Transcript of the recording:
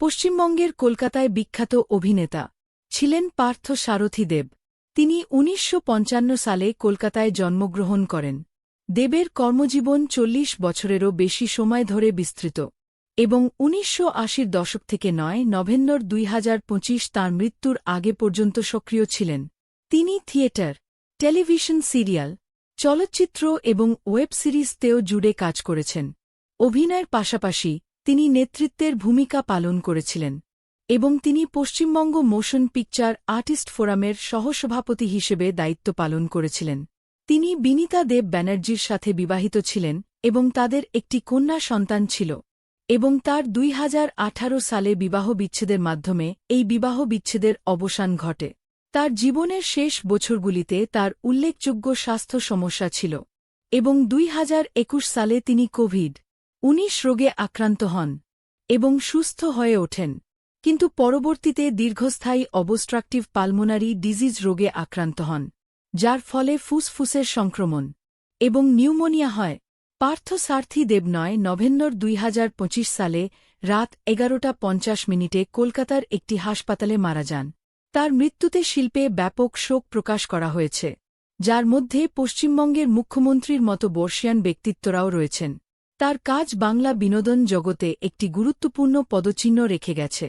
পশ্চিমবঙ্গের কলকাতায় বিখ্যাত অভিনেতা ছিলেন পার্থ সারথী দেব। তিনি উনিশশো পঞ্চান্ন সালে কলকাতায় জন্মগ্রহণ করেন। দেবের কর্মজীবন চল্লিশ বছরেরও বেশি সময় ধরে বিস্তৃত এবং উনিশশো আশির দশক থেকে নয়, নভেম্বর দুই হাজার পঁচিশ তাঁর মৃত্যুর আগে পর্যন্ত সক্রিয় ছিলেন। তিনি থিয়েটার, টেলিভিশন সিরিয়াল, চলচ্চিত্র এবং ওয়েব সিরিজতেও জুড়ে কাজ করেছেন। অভিনয়ের পাশাপাশি তিনি নেতৃত্বের ভূমিকা পালন করেছিলেন এবং তিনি পশ্চিমবঙ্গ মোশন পিকচার আর্টিস্ট ফোরামের সহসভাপতি হিসেবে দায়িত্ব পালন করেছিলেন। তিনি বিনীতা দেব ব্যানার্জির সাথে বিবাহিত ছিলেন এবং তাদের একটি কন্যা সন্তান ছিল এবং তার দুই হাজার আঠারো সালে বিবাহ বিচ্ছেদের মাধ্যমে এই বিবাহ বিচ্ছেদের অবসান ঘটে। তার জীবনের শেষ বছরগুলিতে তার উল্লেখযোগ্য স্বাস্থ্য সমস্যা ছিল এবং দুই হাজার একুশ সালে তিনি কোভিড উনিশ রোগে আক্রান্ত হন এবং সুস্থ হয়ে ওঠেন, কিন্তু পরবর্তীতে দীর্ঘস্থায়ী অবস্ট্রাকটিভ পালমোনারি ডিজিজ রোগে আক্রান্ত হন, যার ফলে ফুসফুসের সংক্রমণ এবং নিউমোনিয়া হয়। পার্থ সার্থী দেব নয় নভেম্বর দুই হাজার পঁচিশ সালে রাত এগারোটা পঞ্চাশ মিনিটে কলকাতার একটি হাসপাতালে মারা যান। তার মৃত্যুতে শিল্পে ব্যাপক শোক প্রকাশ করা হয়েছে, যার মধ্যে পশ্চিমবঙ্গের মুখ্যমন্ত্রীর মতো বর্ষিয়ান ব্যক্তিত্বরাও রয়েছেন। তার কাজ বাংলা বিনোদন জগতে একটি গুরুত্বপূর্ণ পদচিহ্ন রেখে গেছে।